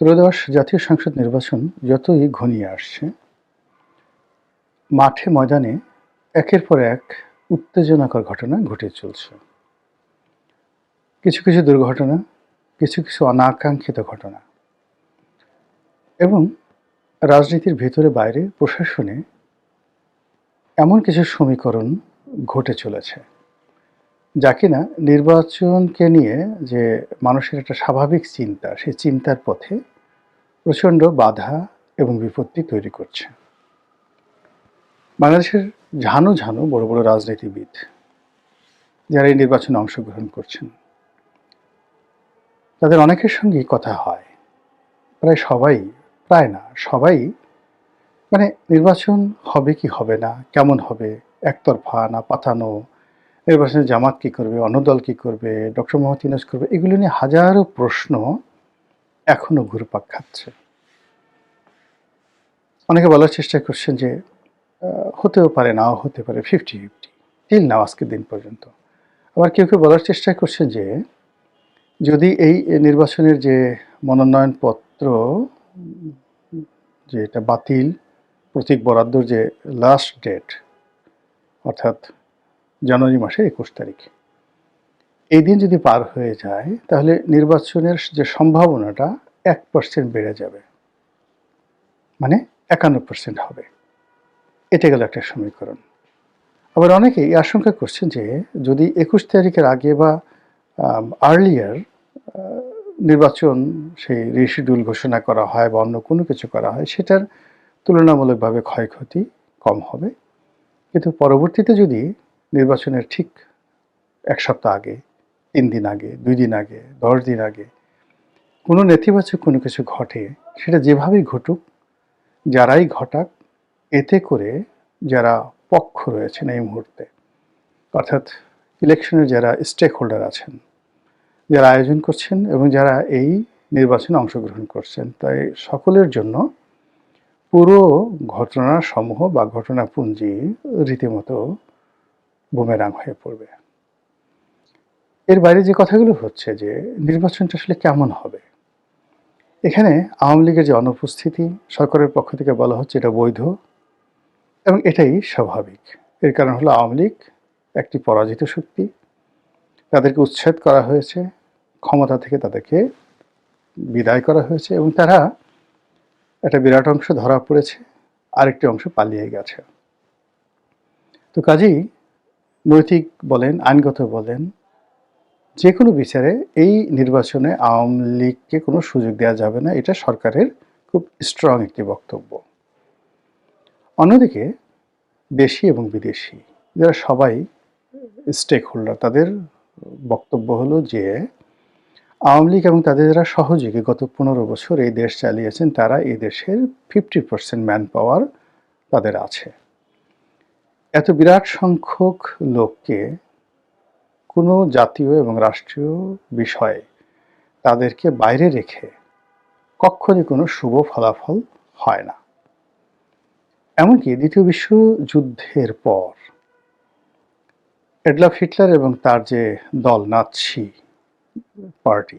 ত্রয়োদশ জাতীয় সংসদ নির্বাচন যতই ঘনিয়ে আসছে, মাঠে ময়দানে একের পর এক উত্তেজনাকর ঘটনা ঘটে চলছে। কিছু কিছু দুর্ঘটনা, কিছু কিছু অনাকাঙ্ক্ষিত ঘটনা এবং রাজনীতির ভেতরে বাইরে প্রশাসনে এমন কিছু সমীকরণ ঘটে চলেছে। যা কিনা নির্বাচনকে নিয়ে যে মানুষের একটা স্বাভাবিক চিন্তা, সেই চিন্তার পথে প্রচণ্ড বাধা এবং বিপত্তি তৈরি করছে। বাংলাদেশের ঝানু ঝানু বড় বড় রাজনীতিবিদ যারা এই নির্বাচনে অংশগ্রহণ করছেন, তাদের অনেকের সঙ্গেই কথা হয়। প্রায় সবাই, প্রায় না, সবাই মানে নির্বাচন হবে কি হবে না, কেমন হবে, একতরফা না পাতানো নির্বাচনে জামাত কী করবে অন্য দল কী করবে, ডক্টর মোহাম্মদ ইউনুস করবে, এগুলো নিয়ে হাজারো প্রশ্ন এখনও ঘুরপাক খাচ্ছে। অনেকে বলার চেষ্টা করছেন যে হতেও পারে, নাও হতে পারে ফিফটি ফিফটি টিল নাও আজকের দিন পর্যন্ত। আবার কেউ কেউ বলার চেষ্টা করছেন যে, যদি এই নির্বাচনের যে মনোনয়নপত্র যে এটা বাতিল, প্রতীক বরাদ্দর যে লাস্ট ডেট অর্থাৎ জানুয়ারি মাসের একুশ তারিখ। এই দিন যদি পার হয়ে যায়, তাহলে নির্বাচনের যে সম্ভাবনাটা এক পার্সেন্ট বেড়ে যাবে। মানে একান্ন পার্সেন্ট হবে। এটা গেল একটা সমীকরণ। আবার অনেকে এই আশঙ্কা করছেন যে যদি একুশ তারিখের আগে বা আর্লিয়ার নির্বাচন সেই রিশিডিউল ঘোষণা করা হয় বা অন্য কোনো কিছু করা হয়, সেটার তুলনামূলকভাবে ক্ষয়ক্ষতি কম হবে। কিন্তু পরবর্তীতে যদি নির্বাচনের ঠিক এক সপ্তাহ আগে, তিন দিন আগে, দুই দিন আগে, দশ দিন আগে কোনো নেতিবাচক কোনো কিছু ঘটে, সেটা যেভাবেই ঘটুক, যারাই ঘটাক, এতে করে যারা পক্ষ রয়েছেন এই মুহূর্তে, অর্থাৎ ইলেকশনের যারা স্টেক হোল্ডার আছেন, যারা আয়োজন করছেন এবং যারা এই নির্বাচনে অংশগ্রহণ করছেন, তাই সকলের জন্য পুরো ঘটনা সমূহ বা ঘটনাপুঞ্জি রীতিমতো বুমেরাং হয়ে পড়বে। এর বাইরে যে কথাগুলো হচ্ছে যে নির্বাচনটা আসলে কেমন হবে? এখানে আওয়ামী লীগের যে অনুপস্থিতি সরকারের পক্ষ থেকে বলা হচ্ছে এটা বৈধ এবং এটাই স্বাভাবিক। এর কারণ হলো আওয়ামী লীগ একটি পরাজিত শক্তি। তাদেরকে উচ্ছেদ করা হয়েছে, ক্ষমতা থেকে তাদেরকে বিদায় করা হয়েছে এবং তারা একটা বিরাট অংশ ধরা পড়েছে, আরেকটি অংশ পালিয়ে গেছে। তো কাজেই নৈতিক বলেন, আইনগত বলেন যে কোনো বিচারে এই নির্বাচনে আওয়ামী লীগকে কোনো সুযোগ দেওয়া যাবে না। এটা সরকারের খুব স্ট্রং একটি বক্তব্য। অন্যদিকে দেশি এবং বিদেশি, যারা সবাই স্টেক হোল্ডার তাদের বক্তব্য হলো যে, আওয়ামী লীগ এবং তাদের যারা সহযোগী গত পনেরো বছর এই দেশ চালিয়েছেন, তারা এই দেশের ফিফটি পার্সেন্ট ম্যান পাওয়ার তাদের আছে। এত বিরাট সংখ্যক লোককে কোনো জাতীয় এবং রাষ্ট্রীয় বিষয়ে তাদেরকে বাইরে রেখে কখনই কোনো শুভ ফলাফল হয় না। এমনকি দ্বিতীয় বিশ্বযুদ্ধের পর এডলফ হিটলার এবং তার যে দল নাৎসি পার্টি,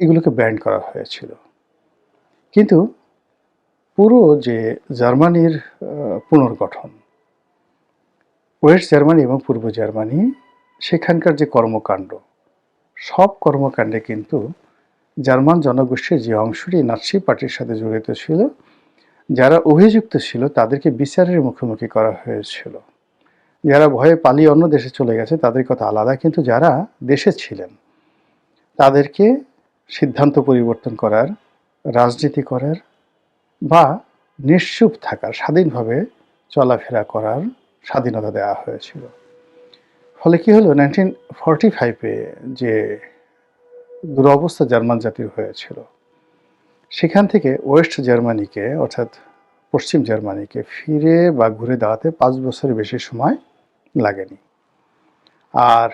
এগুলোকে ব্যান্ড করা হয়েছিল। কিন্তু পুরো যে জার্মানির পুনর্গঠন, ওয়েস্ট জার্মানি এবং পূর্ব জার্মানি, সেখানকার যে কর্মকাণ্ড, সব কর্মকাণ্ডে কিন্তু জার্মান জনগোষ্ঠীর যে অংশটি নাৎসি পার্টির সাথে জড়িত ছিল, যারা অভিযুক্ত ছিল তাদেরকে বিচারের মুখোমুখি করা হয়েছিল। যারা ভয়ে পালিয়ে অন্য দেশে চলে গেছে তাদের কথা আলাদা, কিন্তু যারা দেশে ছিলেন, তাদেরকে সিদ্ধান্ত পরিবর্তন করার, রাজনীতি করার বা নিশ্চুপ থাকার, স্বাধীনভাবে চলাফেরা করার স্বাধীনতা দেওয়া হয়েছিল। ফলে কি হলো? নাইনটিন ফর্টি ফাইভে যে দুরবস্থা জার্মান জাতির হয়েছিল, সেখান থেকে ওয়েস্ট জার্মানিকে, অর্থাৎ পশ্চিম জার্মানিকে ফিরে বা ঘুরে দাঁড়াতে পাঁচ বছরের বেশি সময় লাগেনি। আর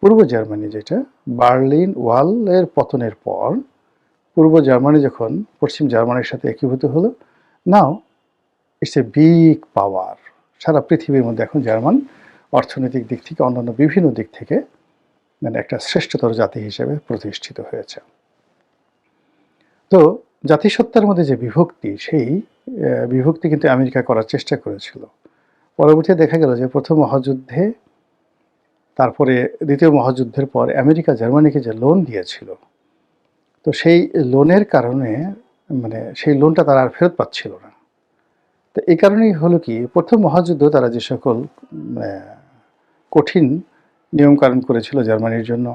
পূর্ব জার্মানি যেটা, বার্লিন ওয়ালের পতনের পর পূর্ব জার্মানি যখন পশ্চিম জার্মানির সাথে একীভূত হলো, নাও ইটস এ বিগ পাওয়ার। সারা পৃথিবীর মধ্যে এখন জার্মান অর্থনৈতিক দিক থেকে অন্যান্য বিভিন্ন দিক থেকে মানে একটা শ্রেষ্ঠতর জাতি হিসেবে প্রতিষ্ঠিত হয়েছে। তো জাতিসত্তার মধ্যে যে বিভক্তি, সেই বিভক্তি কিন্তু আমেরিকা করার চেষ্টা করেছিল। পরবর্তীতে দেখা গেল যে প্রথম মহাযুদ্ধে, তারপরে দ্বিতীয় মহাযুদ্ধের পর আমেরিকা জার্মানিকে যে লোন দিয়েছিল তো সেই লোনের কারণে মানে সেই লোনটা তারা আর ফেরত পাচ্ছিল না। তো এই কারণেই হলো কি প্রথম মহাযুদ্ধ তারা যে সকল মানে, কঠিন নিয়মকানুন করেছিল জার্মানির জন্য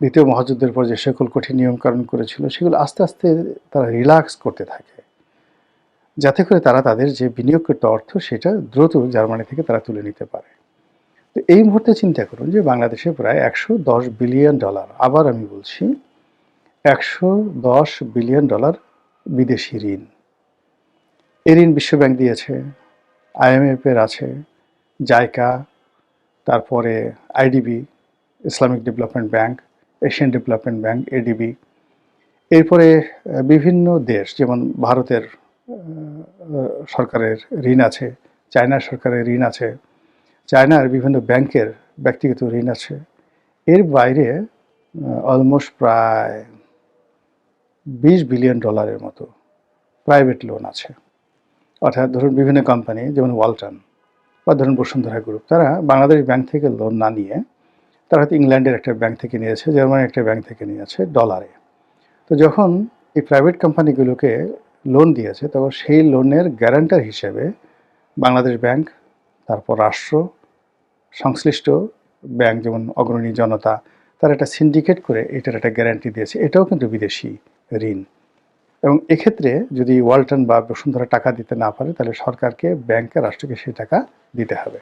দ্বিতীয় মহাযুদ্ধের পর যে সকল কঠিন নিয়মকানুন করেছিল সেগুলো আস্তে আস্তে তারা রিল্যাক্স করতে থাকে। যাতে করে তারা তাদের যে বিনিয়োগকৃত অর্থ সেটা দ্রুত জার্মানি থেকে তারা তুলে নিতে পারে। তো এই মুহূর্তে চিন্তা করুন যে বাংলাদেশে প্রায় একশো দশ বিলিয়ন ডলার আবার আমি বলছি একশো দশ বিলিয়ন ডলার বিদেশি ঋণ। এই ঋণ বিশ্বব্যাংক দিয়েছে আইএমএফ এর আছে, জাইকা, তারপরে IDB, Islamic development bank, Asian development bank, ADB. এরপরে বিভিন্ন দেশ, যেমন ভারতের সরকারের ঋণ আছে, চায়না সরকারের ঋণ আছে, চায়নার বিভিন্ন ব্যাংকের ব্যক্তিগত ঋণ আছে। এর বাইরে অলমোস্ট প্রায় বিশ বিলিয়ন ডলারের মতো প্রাইভেট লোন আছে। অর্থাৎ ধরুন বিভিন্ন কোম্পানি, যেমন ওয়ালটন বা ধরুন বসুন্ধরা গ্রুপ, তারা বাংলাদেশ ব্যাংক থেকে লোন না নিয়ে তারা হয়তো ইংল্যান্ডের একটা ব্যাংক থেকে নিয়েছে, জার্মানির একটা ব্যাংক থেকে নিয়েছে ডলারে। তো যখন এই প্রাইভেট কোম্পানিগুলোকে লোন দিয়েছে, তখন সেই লোনের গ্যারান্টার হিসেবে বাংলাদেশ ব্যাংক, তারপর রাষ্ট্র, সংশ্লিষ্ট ব্যাংক, যেমন অগ্রণী জনতা, তারা একটা সিন্ডিকেট করে এটার একটা গ্যারান্টি দিয়েছে। এটাও কিন্তু বিদেশি ঋণ। এবং এক্ষেত্রে যদি ওয়ালটন বা বসুন্ধরা টাকা দিতে না পারে, তাহলে সরকারকে, ব্যাংকে রাষ্ট্রকে সেই টাকা দিতে হবে।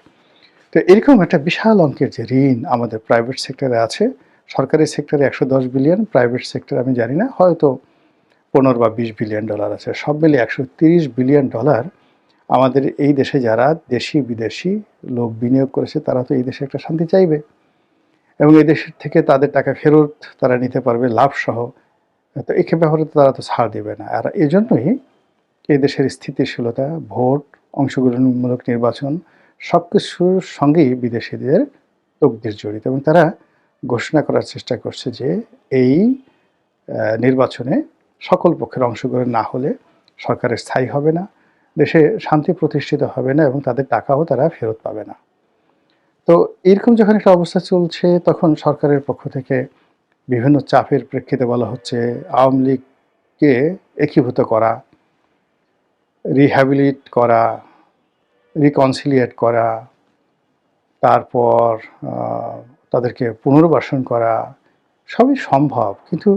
তো এরকম একটা বিশাল অঙ্কের যে ঋণ আমাদের প্রাইভেট সেক্টরে আছে, সরকারি সেক্টরে একশো দশ বিলিয়ন প্রাইভেট সেক্টর আমি জানি না, হয়তো পনেরো বা বিশ বিলিয়ন ডলার আছে। সব মিলিয়ে একশো তিরিশ বিলিয়ন ডলার আমাদের এই দেশে যারা দেশি বিদেশি লোক বিনিয়োগ করেছে, তারা তো এই দেশে একটা শান্তি চাইবে। এবং এই দেশের থেকে তাদের টাকা ফেরত তারা নিতে পারবে লাভ সহ তো এই ব্যাপারে তো তারা তো ছাড় দেবে না। আর এই জন্যই এই দেশের স্থিতিশীলতা, ভোট, অংশগ্রহণমূলক নির্বাচন সব কিছুর সঙ্গেই বিদেশিদের তকদির জড়িত এবং তারা ঘোষণা করার চেষ্টা করছে যে এই নির্বাচনে সকল পক্ষের অংশগ্রহণ না হলে সরকারের স্থায়ী হবে না, দেশে শান্তি প্রতিষ্ঠিত হবে না এবং তাদের টাকাও তারা ফেরত পাবে না। তো এরকম যখন একটা অবস্থা চলছে, তখন সরকারের পক্ষ থেকে বিভিন্ন চাপের প্রেক্ষিতে বলা হচ্ছে আওয়ামী লীগকে একীভূত করা রিহ্যাবিলিট করা রিকনসিলিয়েট করা, তারপর তাদেরকে পুনর্বাসন করা, সবই সম্ভব। কিন্তু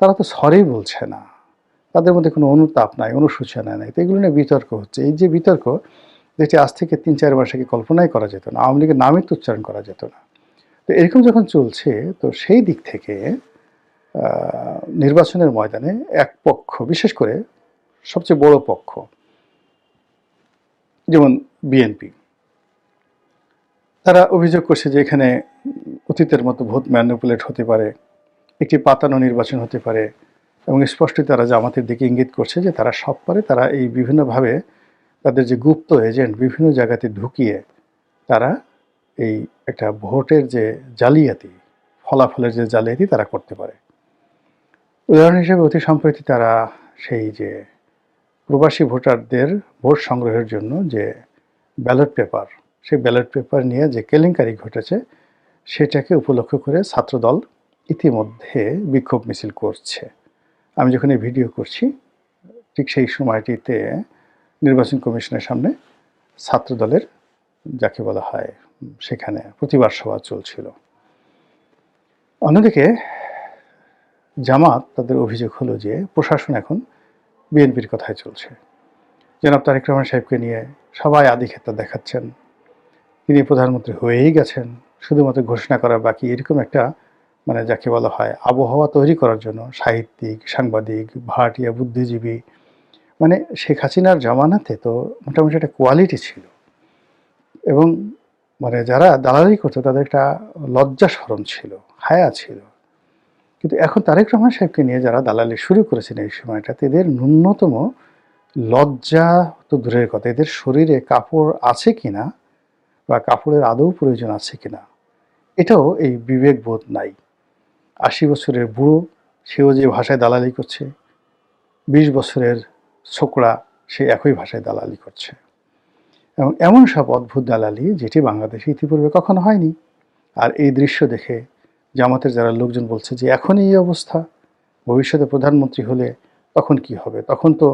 তারা তো সরেই বলছে না। তাদের মধ্যে কোনো অনুতাপ নাই অনুসূচনা নাই। তো এগুলো নিয়ে বিতর্ক হচ্ছে। এই যে বিতর্ক, যেটি আজ থেকে তিন চার মাস আগে কল্পনাই করা যেত না, আওয়ামী লীগের নামই তো উচ্চারণ করা যেত না। তো এরকম যখন চলছে, তো সেই দিক থেকে নির্বাচনের ময়দানে এক পক্ষ, বিশেষ করে সবচেয়ে বড় পক্ষ, যেমন বিএনপি, তারা অভিযোগ করছে যে এখানে অতীতের মতো ভোট ম্যানুপুলেট হতে পারে, একটি পাতানো নির্বাচন হতে পারে, এবং স্পষ্টই তারা জামাতের দিকে ইঙ্গিত করছে যে তারা সব পারে, তারা এই বিভিন্নভাবে তাদের যে গুপ্ত এজেন্ট বিভিন্ন জায়গাতে ঢুকিয়ে তারা এই একটা ভোটের যে জালিয়াতি, ফলাফলের যে জালিয়াতি তারা করতে পারে। উদাহরণ হিসেবে অতি সম্প্রতি তারা সেই যে প্রবাসী ভোটারদের ভোট সংগ্রহের জন্য যে ব্যালট পেপার, সেই ব্যালট পেপার নিয়ে যে কেলেঙ্কারি ঘটেছে, সেটাকে উপলক্ষ করে ছাত্রদল ইতিমধ্যে বিক্ষোভ মিছিল করছে। আমি যখন এই ভিডিও করছি, ঠিক সেই সময়টিতে নির্বাচন কমিশনের সামনে ছাত্রদলের, যাকে বলা হয় সেখানে প্রতিবাদ সভা চলছিল। অন্যদিকে জামাত তাদের অভিযোগ হলো যে প্রশাসন এখন বিএনপির কথায় চলছে। জনাব তারেক রহমান সাহেবকে নিয়ে সবাই আদিক্ষেতা দেখাচ্ছেন। তিনি প্রধানমন্ত্রী হয়েই গেছেন। শুধুমাত্র ঘোষণা করা বাকি এরকম একটা মানে যাকে বলা হয় আবহাওয়া তৈরি করার জন্য সাহিত্যিক, সাংবাদিক ভাড়াটিয়া বুদ্ধিজীবী মানে শেখ হাসিনার জামানাতে তো মোটামুটি একটা কোয়ালিটি ছিল। এবং মানে যারা দালালি করতো, তাদের একটা লজ্জা স্মরণ ছিল, হায়া ছিল। কিন্তু এখন তারেক রহমান সাহেবকে নিয়ে যারা দালালি শুরু করেছেন এই সময়টাতে, এদের ন্যূনতম লজ্জা তো দূরের কথা। এদের শরীরে কাপড় আছে কি না বা কাপড়ের আদৌ প্রয়োজন আছে কি না এটাও এই বিবেকবোধ নাই। আশি বছরের বুড়ো, সেও যে ভাষায় দালালি করছে, বিশ বছরের ছোকরা, সে একই ভাষায় দালালি করছে। এবং এমন সব অদ্ভুত দালালি যেটি বাংলাদেশে ইতিপূর্বে কখনো হয়নি। আর এই দৃশ্য দেখে জামাতের যারা লোকজন বলছে যে এখনই এই অবস্থা, ভবিষ্যতে প্রধানমন্ত্রী হলে তখন কি হবে? তখন তো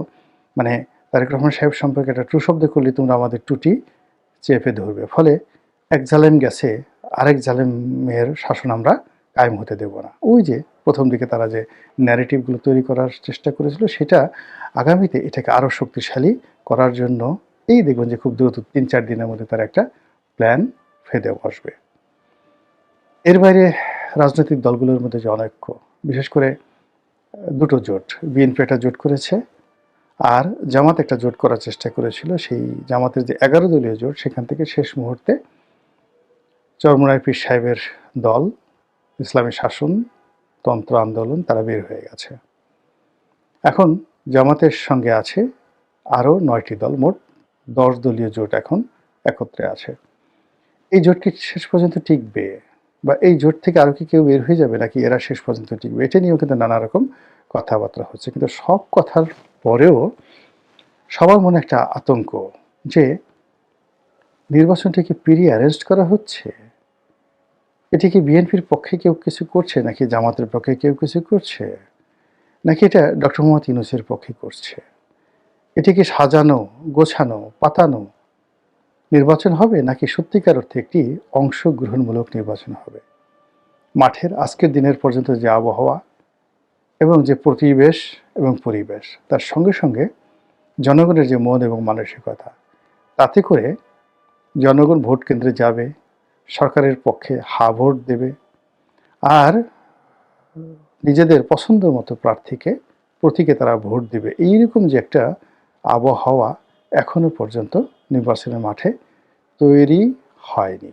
মানে তারেক রহমান সাহেব সম্পর্কে একটা ট্রু শব্দ করলে তোমরা আমাদের টুটি চেপে ধরবে। ফলে এক জালেম গেছে, আরেক জালেমের শাসন আমরা কায়েম হতে দেব না। ওই যে প্রথম দিকে তারা যে ন্যারেটিভগুলো তৈরি করার চেষ্টা করেছিল, সেটা আগামীতে এটাকে আরও শক্তিশালী করার জন্য এই দেখবেন যে খুব দ্রুত তিন, চার দিনের মধ্যে তার একটা প্ল্যান ফেদে বসবে। এর বাইরে রাজনৈতিক দলগুলোর মধ্যে যে অনৈক্য, বিশেষ করে দুটো জোট বিএনপি একটা জোট করেছে আর জামাত একটা জোট করার চেষ্টা করেছিল। সেই জামাতের যে এগারো দলীয় জোট, সেখান থেকে শেষ মুহূর্তে চরমুনাই পীর সাহেবের দল, ইসলামী শাসন, তন্ত্র আন্দোলন, তারা বের হয়ে গেছে। এখন জামাতের সঙ্গে আছে আরও নয়টি দল, মোট দশ দলীয় জোট এখন একত্রে আছে। এই জোট কি শেষ পর্যন্ত টিকবে বা এই জোট থেকে আরও কি কেউ বের হয়ে যাবে নাকি এরা শেষ পর্যন্ত টিকবে? এটা নিয়েও কিন্তু নানা রকম কথাবার্তা হচ্ছে। কিন্তু সব কথার পরেও সবার মনে একটা আতঙ্ক যে নির্বাচনটাকে পিরিয়ে অ্যারেঞ্জ করা হচ্ছে? এটি কি বিএনপির পক্ষে কেউ কিছু করছে নাকি জামাতের পক্ষে কেউ কিছু করছে? নাকি এটা ডক্টর মোহাম্মদ ইউনুসের পক্ষে করছে? এটি কি সাজানো, গোছানো, পাতানো নির্বাচন হবে নাকি সত্যিকার অর্থে একটি অংশগ্রহণমূলক নির্বাচন হবে? মাঠের আজকের দিনের পর্যন্ত যে আবহাওয়া এবং যে প্রতিবেশ এবং পরিবেশ, তার সঙ্গে সঙ্গে জনগণের যে মন এবং মানসিকতা, তাতে করে জনগণ ভোট কেন্দ্রে যাবে, সরকারের পক্ষে হা ভোট দেবে আর নিজেদের পছন্দ মতো প্রার্থীকে, প্রতীকে তারা ভোট দেবে। এইরকম যে একটা আবহাওয়া এখনও পর্যন্ত নির্বাচনের মাঠে তৈরি হয়নি।